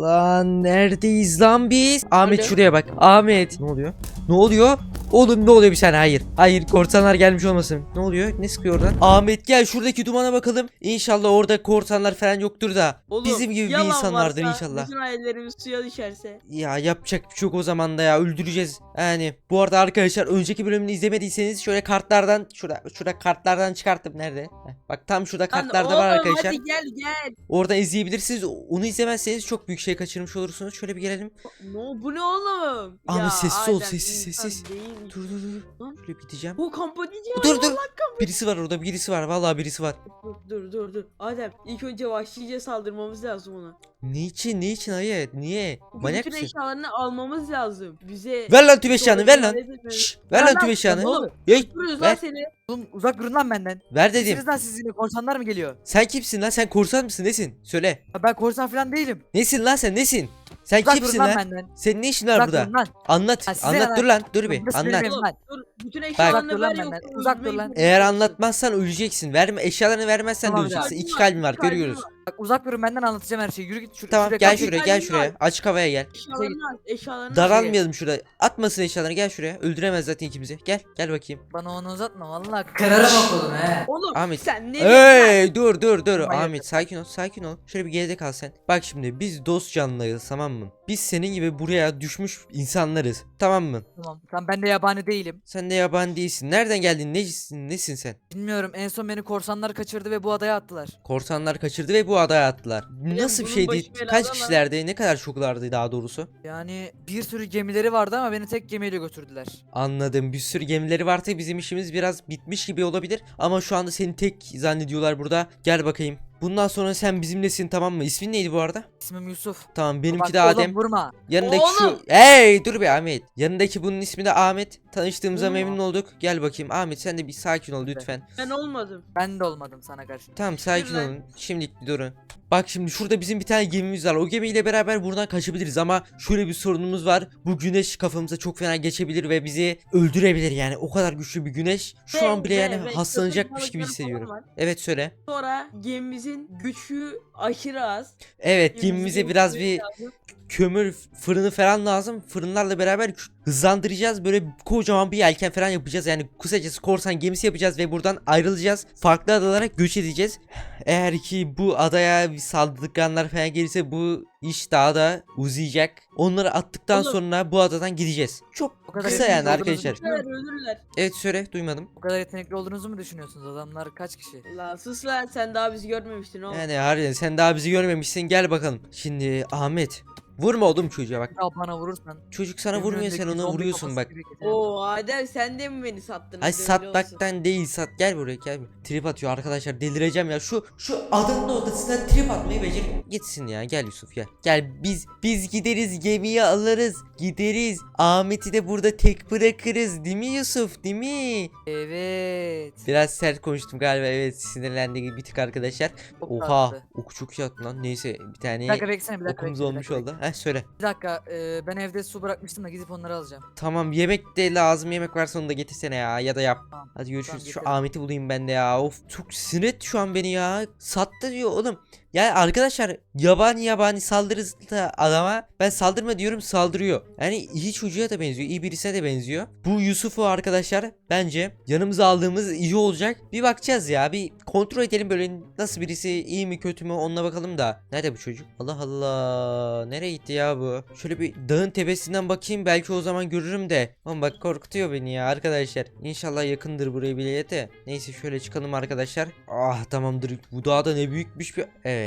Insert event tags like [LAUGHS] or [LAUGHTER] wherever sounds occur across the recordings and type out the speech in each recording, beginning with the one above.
Lan neredeyiz lan biz? Ahmet şuraya bak. Ahmet. Ne oluyor? Ne oluyor? Oğlum ne oluyor bir saniye? Hayır. Hayır korsanlar gelmiş olmasın. Ne oluyor? Ne sıkıyor oradan? Ahmet gel şuradaki dumana bakalım. İnşallah orada korsanlar falan yoktur da. Oğlum, Bizim gibi bir insan vardır inşallah. Bütün hayallerimiz suya düşerse. Ya yapacak bir şey yok o zaman da ya öldüreceğiz. Yani bu arada arkadaşlar önceki bölümünü izlemediyseniz şöyle kartlardan şurada şurada kartlardan çıkarttım nerede? Heh, bak tam şurada kartlarda var oğlum, arkadaşlar. Hadi gel gel. Oradan izleyebilirsiniz. Onu izlemezseniz çok büyük şey kaçırmış olursunuz. Şöyle bir gelelim. No, bu ne oğlum? Abi Ya, sessiz ol, sessiz, sessiz. değil. Dur dur dur. Lan. Şöyle gideceğim. Bu kampa diyeceğim. Dur dur. Birisi var orada birisi var. Vallahi birisi var. Dur dur dur dur. Adem ilk önce vahşice saldırmamız lazım ona. Ne için? Ne için hayır? Niye? Çünkü Manyak bütün mısın? eşyalarını almamız lazım. Bize Ver lan tüm eşyanı ver lan. Şşş, ver Ver lan lan, tüm eşyanı. oğlum. Hey, ver. lan seni. Oğlum uzak durun lan benden. ver dedim. Lan siz yine korsanlar mı geliyor? Sen kimsin lan? Sen korsan mısın? Nesin? Söyle. Ya ben korsan falan değilim. Nesin lan sen? Nesin? Sen Uzak kimsin durun lan benden. Senin ne işin var Uzak burada? durun lan. Anlat. Ha, size Anlat dur lan. Dur bir. burası Anlat. benim evim. Oğlum, lan. dur, bütün eşyalarını dur ver lan benden, uzak dur lan. Eğer anlatmazsan öleceksin. Verme eşyalarını vermezsen de Tamam, öleceksin. ya. İki kalbin var görüyoruz. Bak uzak durun benden anlatacağım her şeyi. Yürü git şur- Tamam şuraya gel kalk. şuraya gel şuraya. Açık havaya gel. Eşyalarını al. Eşyalarını al. Daralmayalım şurada. Atmasın eşyalarını gel şuraya. Öldüremez zaten ikimizi. Gel gel bakayım. Bana onu uzatma vallahi. Kırarım okulunu he. Oğlum Ahmet. sen ne? Hey dur dur dur. Hayır. Ahmet sakin ol sakin ol. Şöyle bir geride kal sen. Bak şimdi biz dost canlıyız tamam mı? Biz senin gibi buraya düşmüş insanlarız. Tamam mı? Tamam. Tamam ben de yabani değilim. Sen de yabancı değilsin. Nereden geldin? Nesin? Nesin sen? Bilmiyorum en son beni korsanlar kaçırdı ve bu adaya attılar. Korsanlar kaçırdı ve bu adaya attılar. Nasıl bir bunun şeydi? başı belada Kaç lan. kişilerdi? Ne kadar çoklardı daha doğrusu? Yani bir sürü gemileri vardı ama beni tek gemiyle götürdüler. Anladım. Bir sürü gemileri varsa bizim işimiz biraz bitmiş gibi olabilir. Ama şu anda seni tek zannediyorlar burada. Gel bakayım. Bundan sonra sen bizimlesin tamam mı? İsmin neydi bu arada? İsmim Yusuf. Tamam benimki Bak de oğlum Adem. vurma. Yanındaki Oğlum! şu... Hey dur bir Ahmet. Yanındaki bunun ismi de Ahmet. Tanıştığımıza Vurma. memnun olduk. Gel bakayım Ahmet sen de bir sakin ol lütfen. Ben olmadım. Ben de olmadım sana karşı. Tamam sakin olun. Şimdilik bir durun. Bak şimdi şurada bizim bir tane gemimiz var. O gemiyle beraber buradan kaçabiliriz ama şöyle bir sorunumuz var. Bu güneş kafamıza çok fena geçebilir ve bizi öldürebilir yani. O kadar güçlü bir güneş. Şu Ve- an bile ve- yani ve hastalanacakmış gibi hissediyorum. var. Evet söyle. Sonra gemimizin gücü aşırı az. Evet gemimize biraz bir lazım. kömür fırını falan lazım. Fırınlarla beraber hızlandıracağız. Böyle kocaman bir yelken falan yapacağız. Yani kısacası korsan gemisi yapacağız ve buradan ayrılacağız. Farklı adalara göç edeceğiz. Eğer ki bu adaya bir saldırganlar falan gelirse bu iş daha da uzayacak. Onları attıktan Oğlum. sonra bu adadan gideceğiz. Çok kadar kısa yani arkadaşlar. düşünüyorum. Ölürler ölürler. Evet söyle duymadım. O kadar yetenekli olduğunuzu mu düşünüyorsunuz? Adamlar kaç kişi? La sus lan sen daha bizi görmemiştin oğlum. Yani harbiden sen daha bizi görmemişsin gel bakalım. Şimdi Ahmet vurma oğlum çocuğa bak. Ya bana vurursan. Çocuk sana benim vurmuyor sen ona zombi vuruyorsun kafası bak. gibi. Oo Adem sen de mi beni sattın? Ay satmaktan değil sat gel buraya gel. Trip atıyor arkadaşlar delireceğim ya. Şu şu adamın odasına trip atmayı becer. Gitsin ya gel Yusuf gel. Gel biz biz gideriz gemiyi alırız. Gideriz. Ahmet'i de burada tek bırakırız değil mi Yusuf değil mi? Evet. Biraz sert konuştum galiba evet sinirlendi bir tık arkadaşlar. Çok Oha tatlı. attın lan neyse bir tane Bir dakika beklesene bir dakika. okumuz bekle, bir olmuş dakika, oldu. Heh söyle. Bir dakika e, ben evde su bırakmıştım da gidip onları alacağım. Tamam yemek de lazım yemek varsa onu da getirsene ya ya da yap. Tamam. Hadi görüşürüz. Tamam, Şu. Ahmet'i bulayım ben de ya. Of çok sinir etti şu an beni ya. Sattı diyor oğlum. Yani arkadaşlar yabani yabani saldırırız da adama ben saldırma diyorum saldırıyor. Yani iyi çocuğa da benziyor. iyi birisine de benziyor. Bu Yusuf'u arkadaşlar bence yanımıza aldığımız iyi olacak. Bir bakacağız ya. Bir kontrol edelim böyle nasıl birisi iyi mi kötü mü onunla bakalım da. Nerede bu çocuk? Allah Allah. Nereye gitti ya bu? Şöyle bir dağın tepesinden bakayım belki o zaman görürüm de. Ama bak korkutuyor beni ya arkadaşlar. İnşallah yakındır buraya bile de. Neyse şöyle çıkalım arkadaşlar. Ah tamamdır. Bu dağda ne büyükmüş bir... Evet.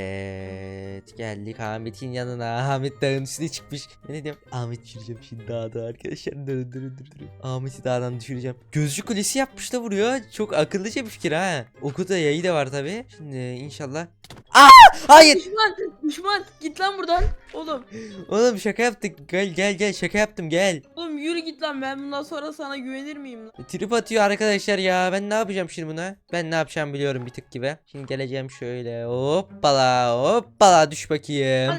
Geldik Ahmet'in yanına. Ahmet dağın üstüne çıkmış. Ne diyorum? Ahmet düşüreceğim şimdi dağda arkadaşlar. Durun durun durun. durun. Ahmet'i dağdan düşüreceğim. Gözcü kulesi yapmış da vuruyor. Çok akıllıca bir fikir ha. Oku da yayı da var tabi. Şimdi inşallah. Aa! Hayır. Düşman düşman git lan buradan. Oğlum Oğlum şaka yaptık. Gel gel gel şaka yaptım gel. Oğlum yürü git lan ben bundan sonra sana güvenir miyim lan? Trip atıyor arkadaşlar ya. Ben ne yapacağım şimdi buna? Ben ne yapacağım biliyorum bir tık gibi. Şimdi geleceğim şöyle. Hoppala hoppala düş bakayım.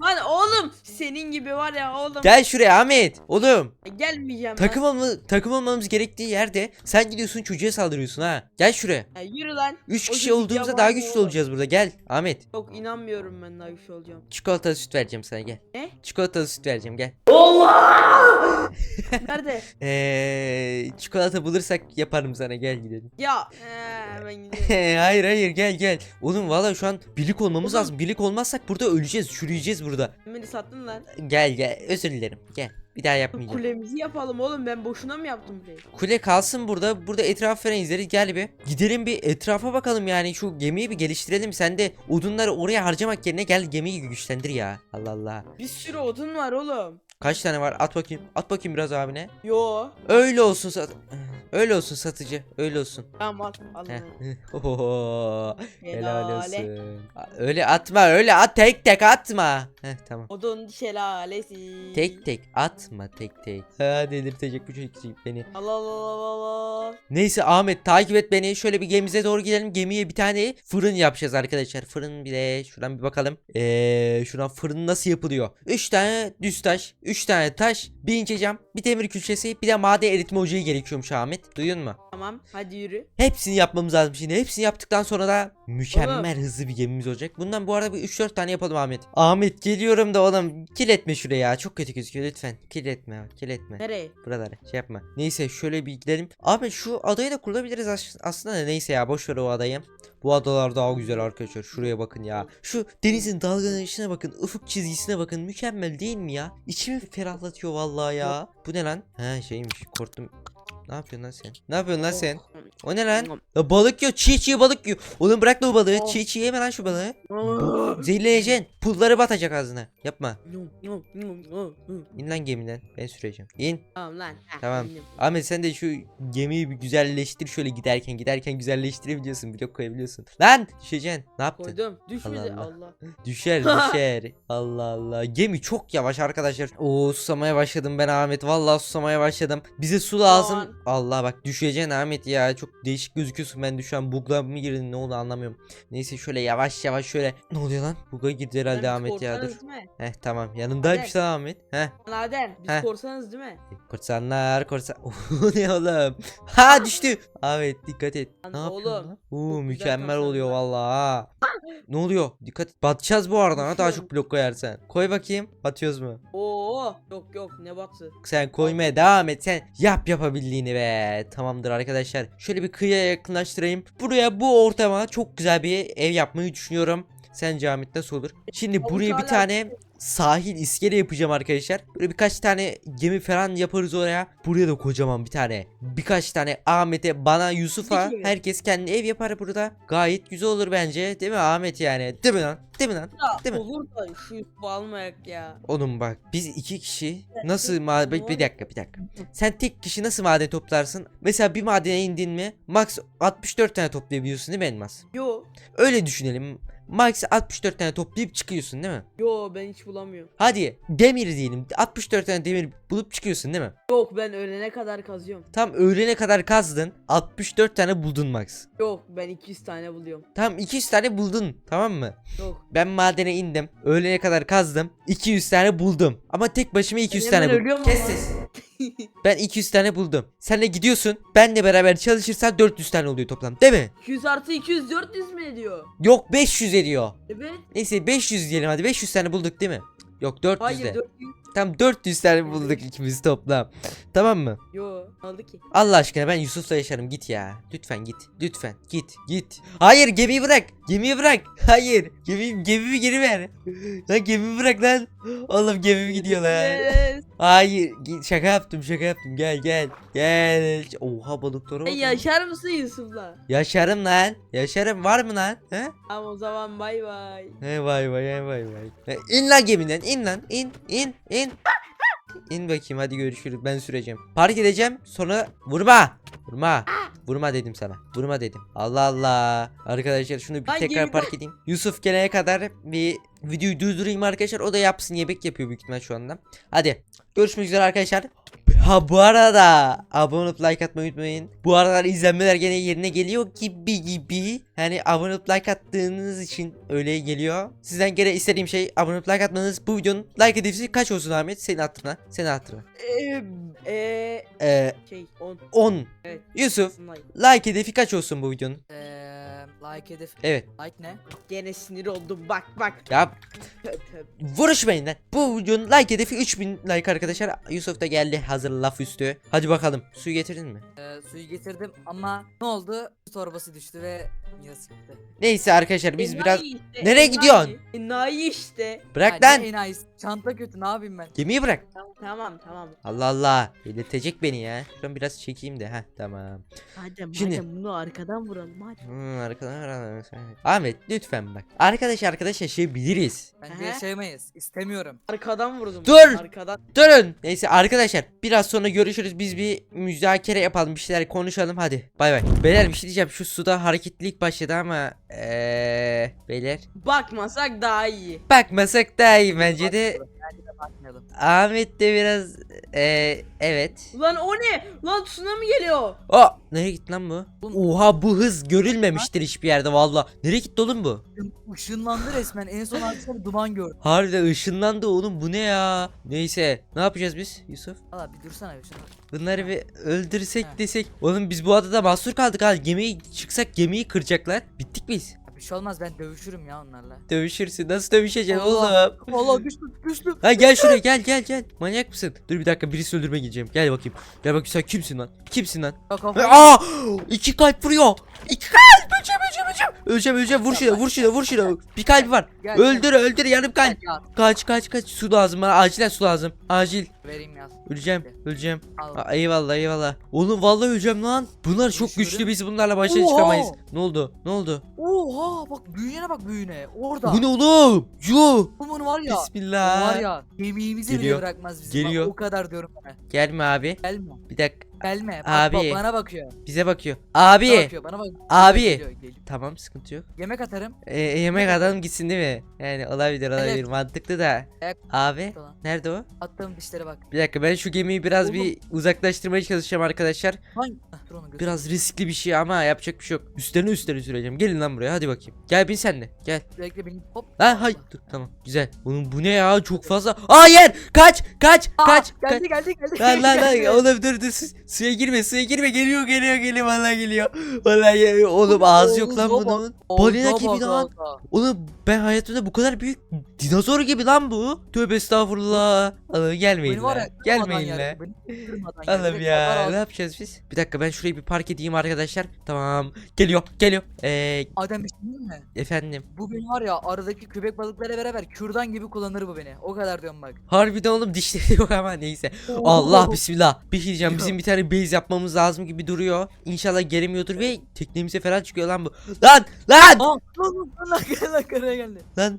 Lan oğlum senin gibi var ya oğlum. Gel şuraya Ahmet. Oğlum. Gelmeyeceğim Takım, lan. olma, takım olmamız gerektiği yerde sen gidiyorsun çocuğa saldırıyorsun ha. Gel şuraya. Ya yürü lan. 3 O kişi çocuk olduğumuzda daha güçlü oğlum. olacağız burada. Gel Ahmet. Yok inanmıyorum ben daha güçlü olacağım. Çikolatalı süt vereceğim sana gel. Ne? Çikolatalı süt vereceğim gel. [LAUGHS] Nerede? Eee çikolata bulursak yaparım sana gel gidelim. ya. Ee, ben gidiyorum. [LAUGHS] hayır hayır gel gel. Oğlum valla şu an birlik olmamız Oğlum. lazım. Birlik olmazsak burada öleceğiz. Çürüyeceğiz burada. Beni sattın lan. Gel gel özür dilerim. Gel. Bir daha yapmayacağım. Kulemizi yapalım oğlum ben boşuna mı yaptım burayı? Kule kalsın burada. Burada etraf falan izleriz. Gel bir. Gidelim bir etrafa bakalım yani. Şu gemiyi bir geliştirelim. Sen de odunları oraya harcamak yerine gel gemiyi güçlendir ya. Allah Allah. Bir sürü odun var oğlum. Kaç tane var? At bakayım. At bakayım biraz abine. Yo. Öyle olsun sat. Öyle olsun satıcı. Öyle olsun. Tamam al. Al. Ohoho. Helal Şelale. olsun. Öyle atma öyle at tek tek atma. Heh tamam. Odun şelalesi. Tek tek atma tek tek. Ha delirtecek bu çocuk beni. Allah Allah Allah Allah. Neyse Ahmet takip et beni. Şöyle bir gemimize doğru gidelim. Gemiye bir tane fırın yapacağız arkadaşlar. Fırın bile şuradan bir bakalım. Eee şuradan fırın nasıl yapılıyor? 3 tane düz taş, 3 tane taş, bir ince cam, bir demir külçesi, bir de maden eritme ocağı gerekiyormuş Ahmet. Duyuyor musun? Tamam hadi yürü. Hepsini yapmamız lazım şimdi. Hepsini yaptıktan sonra da mükemmel hızlı bir gemimiz olacak. Bundan bu arada bir 3-4 tane yapalım Ahmet. Ahmet geliyorum da oğlum kiletme şuraya ya. Çok kötü gözüküyor lütfen. Kiletme bak kiletme. Nereye? Buraları şey yapma. Neyse şöyle bir gidelim. Ahmet şu adayı da kurabiliriz as- aslında da neyse ya boş ver o adayı. Bu adalar daha güzel arkadaşlar. Şuraya bakın ya. Şu denizin dalgalanışına bakın. Ufuk çizgisine bakın. Mükemmel değil mi ya? İçimi ferahlatıyor vallahi ya. Bu ne lan? Ha şeymiş. Korktum. Ne yapıyorsun lan sen? Ne yapıyorsun lan sen? O ne lan? Ya balık yiyor. Çiğ çiğ balık yiyor. Oğlum bırak lan o balığı. Oh. Çiğ çiğ yeme lan şu balığı. Oh. Zehirleneceksin. Pulları batacak ağzına. Yapma. İn lan gemiden. Ben süreceğim. İn. Tamam lan. heh, Tamam. indim. Ahmet sen de şu gemiyi bir güzelleştir şöyle giderken. Giderken güzelleştirebiliyorsun. Blok koyabiliyorsun. Lan düşeceksin. Ne yaptın? Koydum. Düşmedi Allah Allah. [LAUGHS] Düşer [LAUGHS] düşer. Allah Allah. Gemi çok yavaş arkadaşlar. Oo susamaya başladım ben Ahmet. Vallahi susamaya başladım. Bize su lazım. Allah bak düşeceksin Ahmet ya. Çok değişik gözüküyorsun. Ben an bugla mı girdin ne oldu anlamıyorum. Neyse şöyle yavaş yavaş şöyle. Ne oluyor lan? Buga girdi herhalde Lan biz Ahmet ya dur. korsanız değil mi? Heh tamam. Yanındaymış lan Ahmet. Heh. Lan Adem biz Heh. korsanız değil mi? Korsanlar korsan. [LAUGHS] Oo, ne oğlum? Ha düştü. Ahmet dikkat et. Lan Ne yapıyorsun oğlum, lan? çok Oo güzel mükemmel oluyor vallahi ha. ne oluyor? Dikkat et. Batacağız bu arada ha daha Düşüyorum. çok blok koyarsan. Koy bakayım. Batıyoruz mu? Oo yok yok ne batı. Sen koymaya devam et. Sen yap yapabildiğini be. Tamamdır arkadaşlar. Şöyle bir kıyıya yakınlaştırayım. Buraya bu ortama çok güzel bir ev yapmayı düşünüyorum. Sence Ahmet nasıl olur? Şimdi buraya bir tane sahil iskele yapacağım arkadaşlar. Böyle birkaç tane gemi falan yaparız oraya. Buraya da kocaman bir tane. Birkaç tane Ahmet'e, bana, Yusuf'a herkes kendi ev yapar burada. Gayet güzel olur bence. Değil mi Ahmet yani? Değil mi lan? Değil mi lan? Ya Değil mi? olur da şu Yusuf'u almayak ya. Oğlum bak biz iki kişi nasıl maden bir, dakika bir dakika. Sen tek kişi nasıl maden toplarsın? Mesela bir madene indin mi max 64 tane toplayabiliyorsun değil mi elmas? Yo Öyle düşünelim. Max 64 tane toplayıp çıkıyorsun değil mi? yo ben hiç bulamıyorum. Hadi demir diyelim. 64 tane demir bulup çıkıyorsun değil mi? Yok ben ölene kadar kazıyorum. Tam öğlene kadar kazdın. 64 tane buldun max. Yok ben 200 tane buluyorum. Tamam 200 tane buldun tamam mı? Yok. Ben madene indim. Öğlene kadar kazdım. 200 tane buldum. Ama tek başıma 200 Ben tane buldum. ölüyorum Kes ama. sesini. [LAUGHS] Ben 200 tane buldum. Sen de gidiyorsun. Benle beraber çalışırsan 400 tane oluyor toplam. Değil mi? 200 artı 200 400 mü ediyor? Yok 500 ediyor. Evet. Neyse 500 diyelim hadi. 500 tane bulduk değil mi? Yok 400 Hayır de. 400. Tam 400 tane bulduk ikimiz toplam. Tamam mı? Yo oldu ki? Allah aşkına ben Yusuf'la yaşarım git ya. Lütfen git. Lütfen git. Git. Hayır gemiyi bırak. Gemiyi bırak. Hayır. Gemi, gemimi geri ver. Lan gemimi bırak lan. Oğlum gemim gidiyor lan. Hayır. Şaka yaptım şaka yaptım. Gel gel. Gel. Oha balıklara bak. Sen lan. yaşar mısın Yusuf'la? Yaşarım lan. Yaşarım var mı lan? He? Tamam o zaman bay bay. He vay vay he vay vay. He, İn lan gemiden in lan in in in. İn bakayım hadi görüşürüz ben süreceğim. Park edeceğim sonra vurma. Vurma. Vurma dedim sana. Vurma dedim. Allah Allah. Arkadaşlar şunu bir Ay, tekrar park edeyim. Yusuf gelene kadar bir videoyu durdurayım arkadaşlar. O da yapsın yemek yapıyor büyük ihtimal şu anda. Hadi. Görüşmek üzere arkadaşlar. Ha bu arada abone olup like atmayı unutmayın. Bu aralar izlenmeler gene yerine geliyor gibi gibi. Hani abone olup like attığınız için öyle geliyor. Sizden gene istediğim şey abone olup like atmanız. Bu videonun like hedefi kaç olsun Ahmet? Senin hatırına. Senin hatırına. Eee eee Ee, şey 10 10. Evet. Yusuf like. like hedefi kaç olsun bu videonun? Eee like hedef. Evet. Like ne? Gene sinir oldum bak bak. Ya. Vuruşmayın lan. Bu videonun like hedefi 3000 like arkadaşlar. Yusuf da geldi hazır laf üstü. Hadi bakalım. Suyu getirdin mi? Eee, suyu getirdim ama ne oldu? Su torbası düştü ve sıktı. Neyse arkadaşlar biz Enayi biraz... işte, Nereye enayi. gidiyorsun? Enayi işte. Bırak lan. ne enayi, Çanta kötü ne yapayım ben? Gemiyi bırak. Tamam tamam tamam. Allah Allah. Delirtecek beni ya. Şuradan biraz çekeyim de. Heh tamam. Hadi Şimdi- hadi bunu arkadan vuralım hadi. Hmm, arkadan Ahmet lütfen bak. Arkadaş arkadaş yaşayabiliriz. Bence He? yaşayamayız. İstemiyorum. Arkadan vurdum. Dur! Arkadan. Durun. Neyse arkadaşlar biraz sonra görüşürüz. Biz bir müzakere yapalım. Bir şeyler konuşalım hadi. Bay bay. Beyler bir şey diyeceğim. Şu suda hareketlilik başladı ama eee beyler. Bakmasak daha iyi. Bakmasak daha iyi bence de. Ahmet de biraz eee evet. Ulan o ne? Lan tsunami geliyor. O nereye gitti lan bu? Oha bu hız görülmemiştir hiçbir yerde valla. Nereye gitti oğlum bu? Işınlandı resmen. En son akşam duman gördüm. Harbiden ışınlandı oğlum bu ne ya? Neyse ne yapacağız biz Yusuf? Valla bir dursana bir şuna. Bunları bir öldürsek desek. Oğlum biz bu adada mahsur kaldık ha. Gemiyi çıksak gemiyi kıracaklar. Bittik biz. Bir şey olmaz ben dövüşürüm ya onlarla. Dövüşürsün. Nasıl dövüşeceksin Allah. oğlum? Valla güçlü güçlü. Ha gel şuraya gel gel gel. Manyak mısın? Dur bir dakika birisi öldürmeye gideceğim. Gel bakayım. Gel bakayım sen kimsin lan? Kimsin lan? Ya kafayı- Aa! İki kalp vuruyor. İki kalp. Öleceğim öleceğim öleceğim. Öleceğim öleceğim. Vur şuna vur şuna vur şuna. Bir kalp var. Gel, gel. Öldür öldür yarım Gel, kalp. Kaç kaç kaç. Su lazım bana. Acilen su lazım. Acil. Vereyim ya. Öleceğim. Öleceğim. Al. Aa, eyvallah eyvallah. Oğlum vallahi öleceğim lan. Bunlar çok Görüşürüz. güçlü biz bunlarla başa Oha! çıkamayız. Ne oldu? Ne oldu? Oha bak büyüğüne bak büyüğüne. Orada. Bu ne oğlum? Yuh. Bunun var ya. Bismillah. Var ya gemiğimizi Geliyor. bile bırakmaz bizi. Geliyor. Bak, o kadar diyorum sana. Gelme abi. Gelme. Bir dakika. Gelme. Bak, Abi. bak bana bakıyor. Bize bakıyor. Abi. Bana bakıyor. Bana bak. Abi. Geliyor, geliyor. Tamam sıkıntı yok. Yemek atarım. Ee, yemek adam gitsin değil mi? Yani olabilir olabilir. Evet. Mantıklı da. Evet. Abi. Falan. Nerede o? Attığım dişlere bak. Bir dakika ben şu gemiyi biraz Oğlum. bir uzaklaştırmaya çalışacağım arkadaşlar. Hangi? Hah, dur onu göster. Biraz riskli bir şey ama yapacak bir şey yok. Üstlerine üstlerine süreceğim. Gelin lan buraya hadi bakayım. Gel bin sen de. Gel. Bekle beni. Hop. Lan hay dur tamam güzel. Oğlum bu ne ya çok fazla. Hayır kaç kaç Aa, kaç kaç. Geldi geldi geldi. Lan lan lan [LAUGHS] oğlum dur dur suya girme suya girme geliyor geliyor geliyor vallahi geliyor. Vallahi geliyor. oğlum ağzı yok lan bunun. Balina gibi lan. Oğlum ben hayatımda bu kadar büyük dinozor gibi lan bu. Tövbe estağfurullah. Oğlum gelmeyin lan. Gelmeyin lan. Direkt ya ne yapacağız biz? Bir dakika ben şurayı bir park edeyim arkadaşlar. Tamam. Geliyor geliyor. Ee, Adem bir şey mi? efendim. Bu beni var ya aradaki köpek balıklarıyla beraber kürdan gibi kullanır bu beni. O kadar diyorum bak. Harbiden oğlum dişleri [LAUGHS] yok ama neyse. Allah bismillah. Bir şey diyeceğim [LAUGHS] bizim bir tane base yapmamız lazım gibi duruyor. İnşallah gelemiyordur ve teknemize falan çıkıyor lan bu. Lan lan Aa, lan lan lan lan lan karaya geldi. lan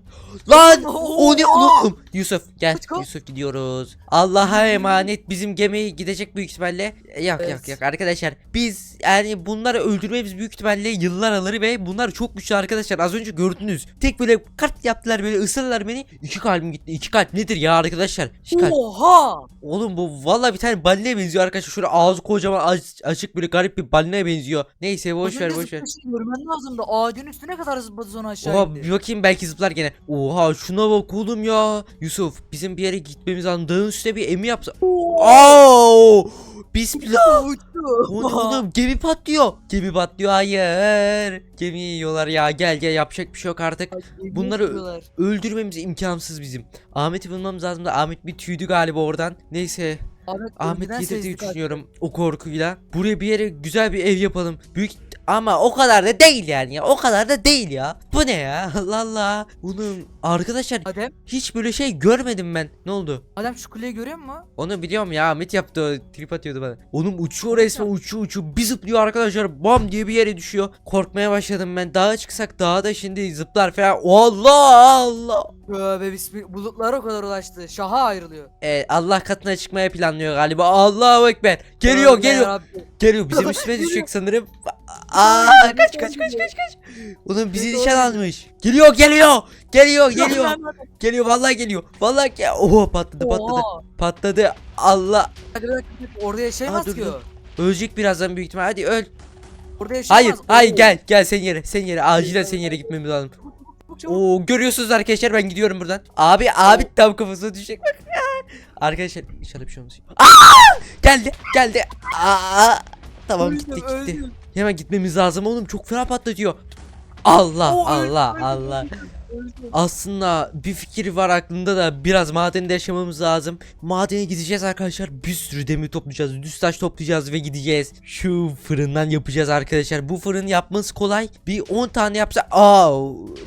lan o ne oğlum Yusuf gel. Yusuf gidiyoruz. Allah'a emanet bizim gemi gidecek büyük ihtimalle. Yok yok Evet. yok arkadaşlar biz yani bunları öldürmemiz büyük ihtimalle yıllar alır ve bunlar çok güçlü arkadaşlar az önce gördünüz. Tek böyle kart yaptılar böyle ısırırlar beni. İki kalbim gitti. İki kalp nedir ya arkadaşlar? İki kalp. Oha! Oğlum bu valla bir tane balinaya benziyor arkadaşlar. Şöyle ağzı kocaman aç- açık böyle garip bir balinaya benziyor. Neyse boş ver boş ver. Görmen lazımdı. Ağacın üstüne kadar zıpladı sonra aşağı Oha indi. bir bakayım belki zıplar gene. Oha şuna bak oğlum ya. Yusuf bizim bir yere gitmemiz lazım. Dağın üstüne bir emi yapsa. Oo! Bismillah. Uçtu. O ne oğlum gemi patlıyor. Gemi patlıyor hayır. Gemi yiyorlar ya gel gel yapacak bir şey yok artık. Bunları- ediyorlar. Öldürmemiz imkansız bizim. Ahmet'i bulmamız lazım da Ahmet bir tüydü galiba oradan. Neyse Ahmet, Ahmet yedir diye düşünüyorum o korkuyla. Buraya bir yere güzel bir ev yapalım. Büyük ama o kadar da değil yani ya. O kadar da değil ya. Bu ne ya? [LAUGHS] Allah Allah. Bunun arkadaşlar Adem, hiç böyle şey görmedim ben. Ne oldu? Adem şu kuleyi görüyor musun? Onu biliyorum ya Ahmet yaptı o trip atıyordu bana. Onun uçuyor resmen uçuyor uçuyor bir zıplıyor arkadaşlar bam diye bir yere düşüyor. Korkmaya başladım ben dağa çıksak dağda şimdi zıplar falan. Allah Allah. Tövbe bismillah. Bulutlara o kadar ulaştı. Şaha ayrılıyor. Ee, Allah katına çıkmaya planlıyor galiba. Allahu ekber. Geliyor Tövbe geliyor. yarabbim. Geliyor bizim [LAUGHS] üstüme düşecek sanırım. Aa kaç kaç kaç kaç kaç. Oğlum bizi nişan almış. Geliyor geliyor. Geliyor geliyor. Geliyor vallahi geliyor. Vallahi gel. Oho patladı patladı. Oha. Patladı. Allah. Hadi. Orada yaşayamaz Aa, dur, ki dur. Ölecek birazdan büyük ihtimal. Hadi öl. Orada yaşayamaz. Hayır, hayır Oo. gel gel sen yere. Sen yere. Acilen sen yere gitmemiz lazım. Çabuk. Oo görüyorsunuz arkadaşlar ben gidiyorum buradan. Abi abi tam kafasına düşecek bak. arkadaşlar inşallah bir şey olmaz. Aa! Geldi geldi. Aa! Tamam gitti gitti. öldüm. Hemen gitmemiz lazım oğlum çok fena patlatıyor. Allah Oo, Allah öldüm, Allah. Aslında bir fikir var aklımda da biraz madende yaşamamız lazım. Madene gideceğiz arkadaşlar. Bir sürü demir toplayacağız. Düz taş toplayacağız ve gideceğiz. Şu fırından yapacağız arkadaşlar. Bu fırın yapması kolay. Bir 10 tane yapsak aa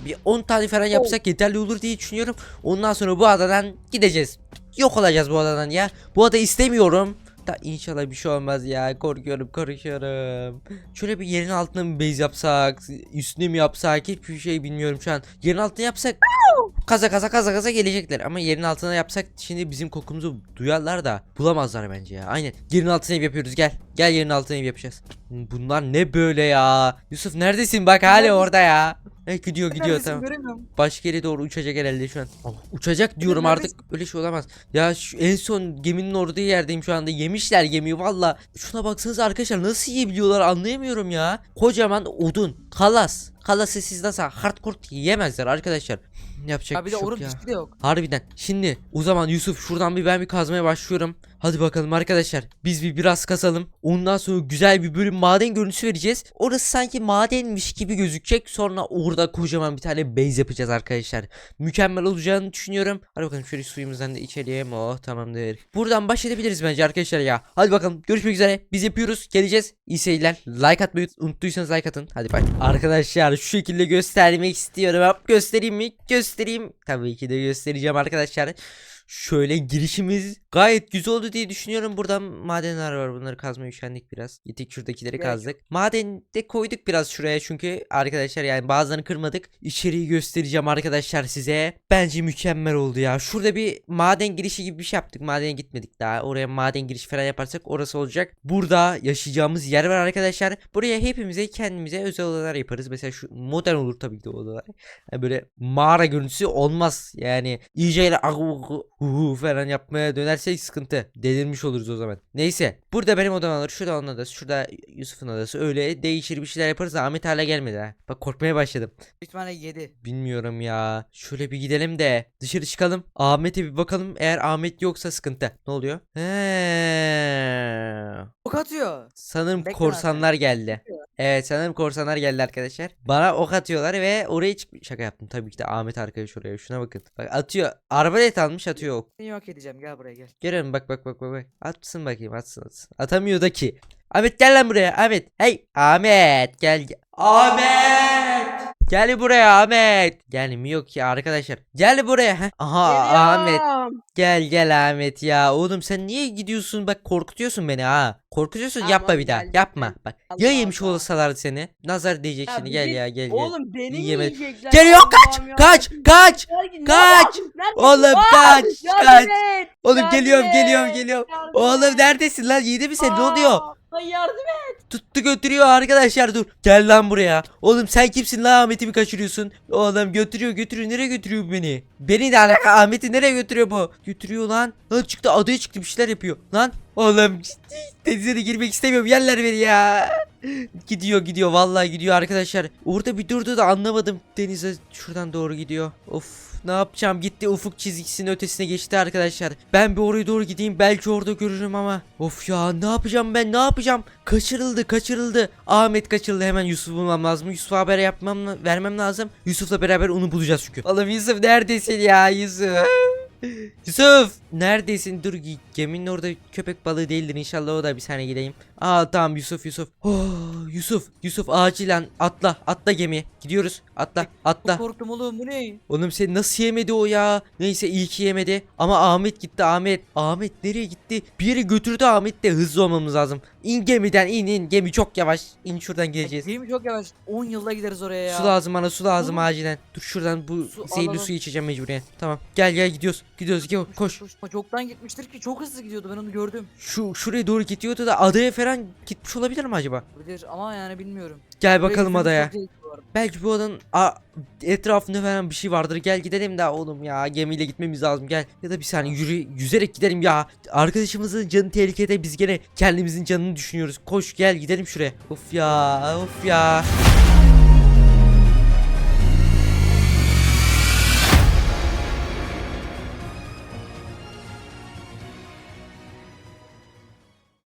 bir 10 tane falan yapsak yeterli olur diye düşünüyorum. Ondan sonra bu adadan gideceğiz. Yok olacağız bu adadan ya. Bu ada istemiyorum. Da inşallah bir şey olmaz ya. Korkuyorum, korkuyorum. Şöyle bir yerin altına mı base yapsak, üstüne mi yapsak hiçbir şey bilmiyorum şu an. Yerin altına yapsak kaza kaza kaza kaza gelecekler ama yerin altına yapsak şimdi bizim kokumuzu duyarlar da bulamazlar bence ya. Aynen. Yerin altına ev yapıyoruz gel. Gel yerin altına ev yapacağız. Bunlar ne böyle ya? Yusuf neredesin? Bak hala orada ya. Evet gidiyor gidiyor Neredesin, tamam. Göremiyorum. Başka yere doğru uçacak herhalde şu an. Allah, uçacak diyorum neredesin? artık. Öyle şey olamaz. Ya şu en son geminin orada yerdeyim şu anda. Yemişler gemiyi valla. Şuna baksanıza arkadaşlar nasıl yiyebiliyorlar anlayamıyorum ya. Kocaman odun. Kalas. Kalası siz nasıl hardcore yiyemezler arkadaşlar. Yapacak Ya bir de şey yok ya. de yok. Harbiden. Şimdi o zaman Yusuf şuradan bir ben bir kazmaya başlıyorum. Hadi bakalım arkadaşlar. Biz bir biraz kazalım. Ondan sonra güzel bir bölüm maden görüntüsü vereceğiz. Orası sanki madenmiş gibi gözükecek. Sonra orada kocaman bir tane base yapacağız arkadaşlar. Mükemmel olacağını düşünüyorum. Hadi bakalım şöyle suyumuzdan da içelim. Oh tamamdır. Buradan başlayabiliriz bence arkadaşlar ya. Hadi bakalım görüşmek üzere. Biz yapıyoruz. Geleceğiz. İyi seyirler. Like atmayı unuttuysanız like atın. Hadi bay. Arkadaşlar şu şekilde göstermek istiyorum. Hop göstereyim mi? Göstereyim. Tabii ki de göstereceğim arkadaşlar. Şöyle girişimiz gayet güzel oldu diye düşünüyorum. Buradan madenler var. Bunları kazmaya üşendik biraz. Gittik şuradakileri Evet. kazdık. Maden de koyduk biraz şuraya çünkü arkadaşlar yani bazılarını kırmadık. İçeriği göstereceğim arkadaşlar size. Bence mükemmel oldu ya. Şurada bir maden girişi gibi bir şey yaptık. Madene gitmedik daha. Oraya maden girişi falan yaparsak orası olacak. Burada yaşayacağımız yer var arkadaşlar. Buraya hepimize kendimize özel odalar yaparız. Mesela şu modern olur tabii ki de odalar. Yani böyle mağara görüntüsü olmaz. Yani iyice uhu falan yapmaya dönersek sıkıntı. Delirmiş oluruz o zaman. Neyse. Burada benim odam olur. Şurada onun odası. Şurada Yusuf'un odası. Öyle değişir bir şeyler yaparız Ahmet hala gelmedi ha. Bak korkmaya başladım. Büyük ihtimalle yedi. Bilmiyorum ya. Şöyle bir gidelim de dışarı çıkalım. Ahmet'e bir bakalım. Eğer Ahmet yoksa sıkıntı. Ne oluyor? He. Ok atıyor. Sanırım Bekle korsanlar geldi. Evet sanırım korsanlar geldi arkadaşlar. Bana ok atıyorlar ve oraya çık şaka yaptım tabii ki de Ahmet arkadaş oraya. Şuna bakın. Bak atıyor. Arbalet almış atıyor ok. Seni yok edeceğim gel buraya gel. Görüyorum bak bak bak bak bak. Atsın bakayım atsın atsın. Atamıyor da ki. Ahmet gel lan buraya Ahmet. Hey Ahmet gel. gel. Ahmet. Gel buraya Ahmet. Gelmiyor ki arkadaşlar. Gel buraya. Heh. Aha Ahmet. Gel gel Ahmet ya. Oğlum sen niye gidiyorsun? Bak korkutuyorsun beni ha. Korkutuyorsun Tamam, yapma bir daha. geldim. Yapma. Bak. Allah Ya yemiş Allah. olsalardı seni. Nazar diyecek Ya şimdi. Gel ya gel gel. Oğlum beni mi Yiyemedi. yiyecekler? Geliyor kaç Allah'ım ya. kaç kaç. Kaç. Oğlum Aa, kaç yardım kaç. et, Oğlum yardım geliyorum et, geliyorum geliyorum. yardım Oğlum neredesin lan? Yedi mi sen? Ne oluyor? Aa, Ay yardım et. Tuttu götürüyor arkadaşlar dur. Gel lan buraya. Oğlum sen kimsin lan Ahmet'i mi kaçırıyorsun? Oğlum götürüyor götürüyor. Nereye götürüyor beni? Beni de alaka Ahmet'i nereye götürüyor bu? Götürüyor lan. Lan çıktı adaya çıktı bir şeyler yapıyor. Lan oğlum denize de girmek istemiyorum. Yerler beni ya. Gidiyor gidiyor vallahi gidiyor arkadaşlar. Orada bir durdu da anlamadım. Denize şuradan doğru gidiyor. Of ne yapacağım gitti ufuk çizgisinin ötesine geçti arkadaşlar. Ben bir oraya doğru gideyim belki orada görürüm ama. Of ya ne yapacağım ben ne yapacağım? Kaçırıldı kaçırıldı. Ahmet kaçırıldı hemen Yusuf'u bulmam lazım. Yusuf'a haber yapmam vermem lazım. Yusuf'la beraber onu bulacağız çünkü. Oğlum Yusuf neredesin ya Yusuf? [LAUGHS] Yusuf neredesin? Dur geminin orada köpek balığı değildir inşallah o da bir saniye gideyim. Aa tamam Yusuf Yusuf. Oh, Yusuf Yusuf acilen atla atla gemiye. Gidiyoruz atla atla. Korktum oğlum bu ne? Oğlum seni nasıl yemedi o ya? Neyse iyi ki yemedi. Ama Ahmet gitti Ahmet. Ahmet nereye gitti? Bir yere götürdü Ahmet de hızlı olmamız lazım. İn gemiden in in. Gemi çok yavaş. İn şuradan gideceğiz. Değil mi çok yavaş. 10 yılda gideriz oraya ya. Su lazım bana su lazım acilen. Dur şuradan bu Su zehirli alalım. suyu içeceğim mecburen. Tamam. Gel gel gidiyoruz. Gidiyoruz gel koş. koş. Çoktan gitmiştir ki çok hızlı gidiyordu ben onu gördüm. Şu şuraya doğru gidiyordu da adaya falan gitmiş olabilir mi acaba? Bilir ama yani bilmiyorum. Gel Buraya bakalım adaya. çok. Belki bu adanın a- etrafında falan bir şey vardır. Gel gidelim de oğlum ya gemiyle gitmemiz lazım gel. Ya da bir saniye yürü, yüzerek gidelim ya. Arkadaşımızın canı tehlikede biz gene kendimizin canını düşünüyoruz. Koş gel gidelim şuraya. Of ya of ya.